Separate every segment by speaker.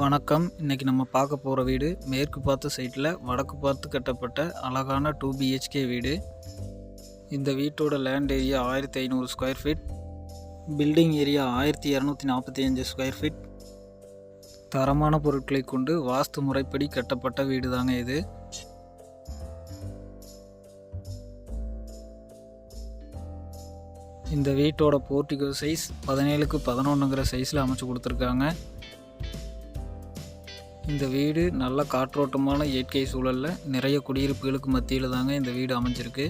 Speaker 1: வணக்கம். இன்னைக்கு நம்ம பார்க்க போகிற வீடு மேற்கு பார்த்த சைட்டில் வடக்கு பார்த்து கட்டப்பட்ட அழகான டூ பிஹெச்கே வீடு. இந்த வீட்டோட லேண்ட் ஏரியா ஆயிரத்தி ஐநூறு ஸ்கொயர் ஃபீட் பில்டிங் ஏரியா ஆயிரத்தி இரநூத்தி நாற்பத்தி அஞ்சு ஸ்கொயர் ஃபீட் தரமான பொருட்களை கொண்டு வாஸ்து முறைப்படி கட்டப்பட்ட வீடு தாங்க இது. இந்த வீட்டோட போர்ட்டிகோ சைஸ் பதினேழுக்கு பதினொன்றுங்கிற சைஸில் அமைச்சு கொடுத்துருக்காங்க. இந்த வீடு நல்ல காற்றோட்டமான இயற்கை சூழலில் நிறைய குடியிருப்புகளுக்கு மத்தியில் தாங்க இந்த வீடு அமைஞ்சிருக்கு.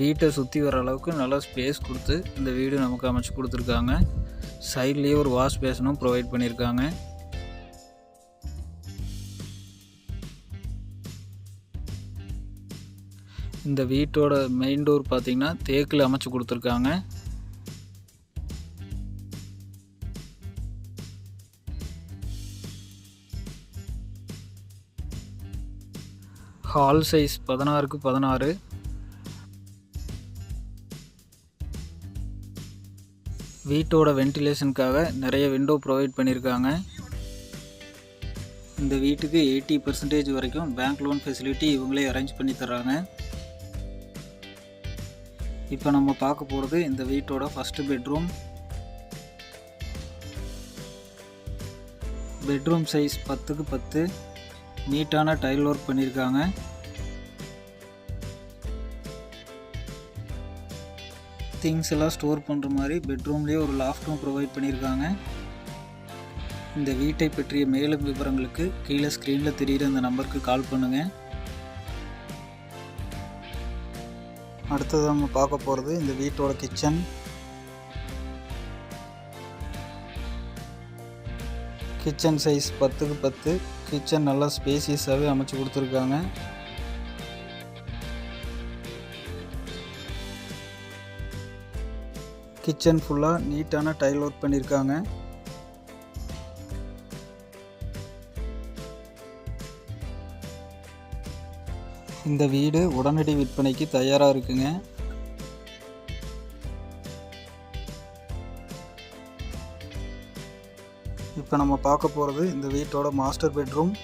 Speaker 1: வீட்டை சுற்றி வர அளவுக்கு நல்லா ஸ்பேஸ் கொடுத்து இந்த வீடு நமக்கு அமைச்சு கொடுத்துருக்காங்க. சைட்லேயே ஒரு வாஷ் பேஷனும் ப்ரொவைட் பண்ணியிருக்காங்க இந்த வீட்டோட மெயின் டோர் பார்த்தீங்கன்னா தேக்கில் அமைச்சு கொடுத்துருக்காங்க. ஹால் சைஸ் பதினாறுக்கு பதினாறு. வீட்டோட வென்டிலேஷனுக்காக நிறைய விண்டோ ப்ரொவைட் பண்ணியிருக்காங்க இந்த வீட்டுக்கு எயிட்டி பர்சன்டேஜ் வரைக்கும் பேங்க் லோன் ஃபெசிலிட்டி இவங்களே அரேஞ்ச் பண்ணி தர்றாங்க. இப்போ நம்ம பார்க்க போகிறது இந்த வீட்டோட ஃபஸ்ட்டு பெட்ரூம் பெட்ரூம் சைஸ் பத்துக்கு பத்து. நீட்டான டைல் ஒர்க் பண்ணியிருக்காங்க. திங்ஸ் எல்லாம் ஸ்டோர் பண்ணுற மாதிரி பெட்ரூம்லேயே ஒரு லாஃப்ட்டும் ப்ரொவைட் பண்ணியிருக்காங்க. இந்த வீட்டை பற்றிய மேலும் விவரங்களுக்கு கீழே ஸ்க்ரீனில் தெரிகிற இந்த நம்பருக்கு கால் பண்ணுங்கள் அடுத்தது நம்ம பார்க்க போகிறது இந்த வீட்டோட கிச்சன் கிச்சன் சைஸ் பத்துக்கு பத்து. கிச்சன் நல்லா ஸ்பேசியஸாகவே அமைச்சு கொடுத்துருக்காங்க. கிச்சன் ஃபுல்லாக நீட்டான டைல் ஒர்க் பண்ணியிருக்காங்க இந்த வீடு உடனடி விற்பனைக்கு தயாராக இருக்குங்க. இப்போ நம்ம பார்க்க போகிறது இந்த வீட்டோட மாஸ்டர் பெட்ரூம்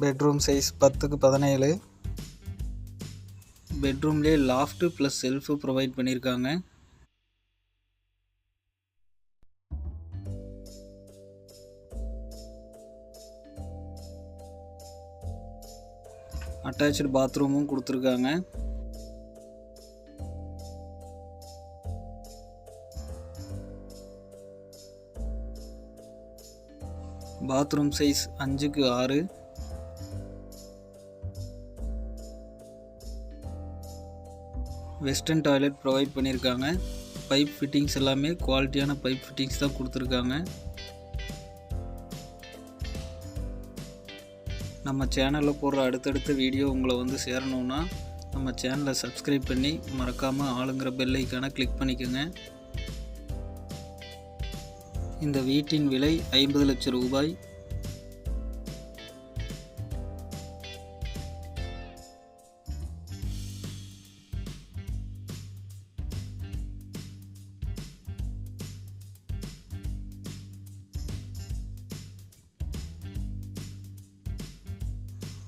Speaker 1: பெட்ரூம் சைஸ் பத்துக்கு பதினேழு. பெட்ரூம்லேயே லாஃப்ட்டு ப்ளஸ் செல்ஃபு ப்ரொவைட் பண்ணியிருக்காங்க அட்டாச்சு பாத்ரூமும் கொடுத்துருக்காங்க. பாத்ரூம் சைஸ் அஞ்சுக்கு ஆறு. வெஸ்டர்ன் டாய்லெட் ப்ரொவைட் பண்ணியிருக்காங்க பைப் ஃபிட்டிங்ஸ் எல்லாமே குவாலிட்டியான பைப் ஃபிட்டிங்ஸ் தான் கொடுத்துருக்காங்க. நம்ம சேனலில் போடுற அடுத்தடுத்த வீடியோ உங்களை வந்து சேரணுன்னா நம்ம சேனலை சப்ஸ்கிரைப் பண்ணி மறக்காமல் ஆளுங்கிற பெல்லைக்கான கிளிக் பண்ணிக்கோங்க. இந்த வீட்டின் விலை ஐம்பது லட்சம் ரூபாய்.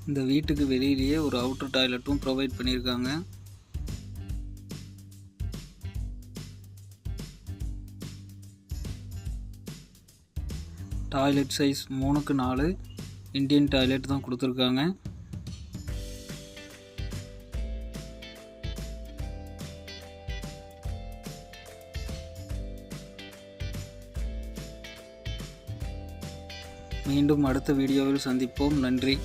Speaker 1: இந்த வீட்டுக்கு வெளியிலேயே ஒரு அவுட்டர் டாய்லெட்டும் ப்ரொவைட் பண்ணியிருக்காங்க. டாய்லெட் சைஸ் மூணுக்கு நாலு. இந்தியன் டாய்லெட் தான் கொடுத்துருக்காங்க. மீண்டும் அடுத்த வீடியோவில் சந்திப்போம். நன்றி.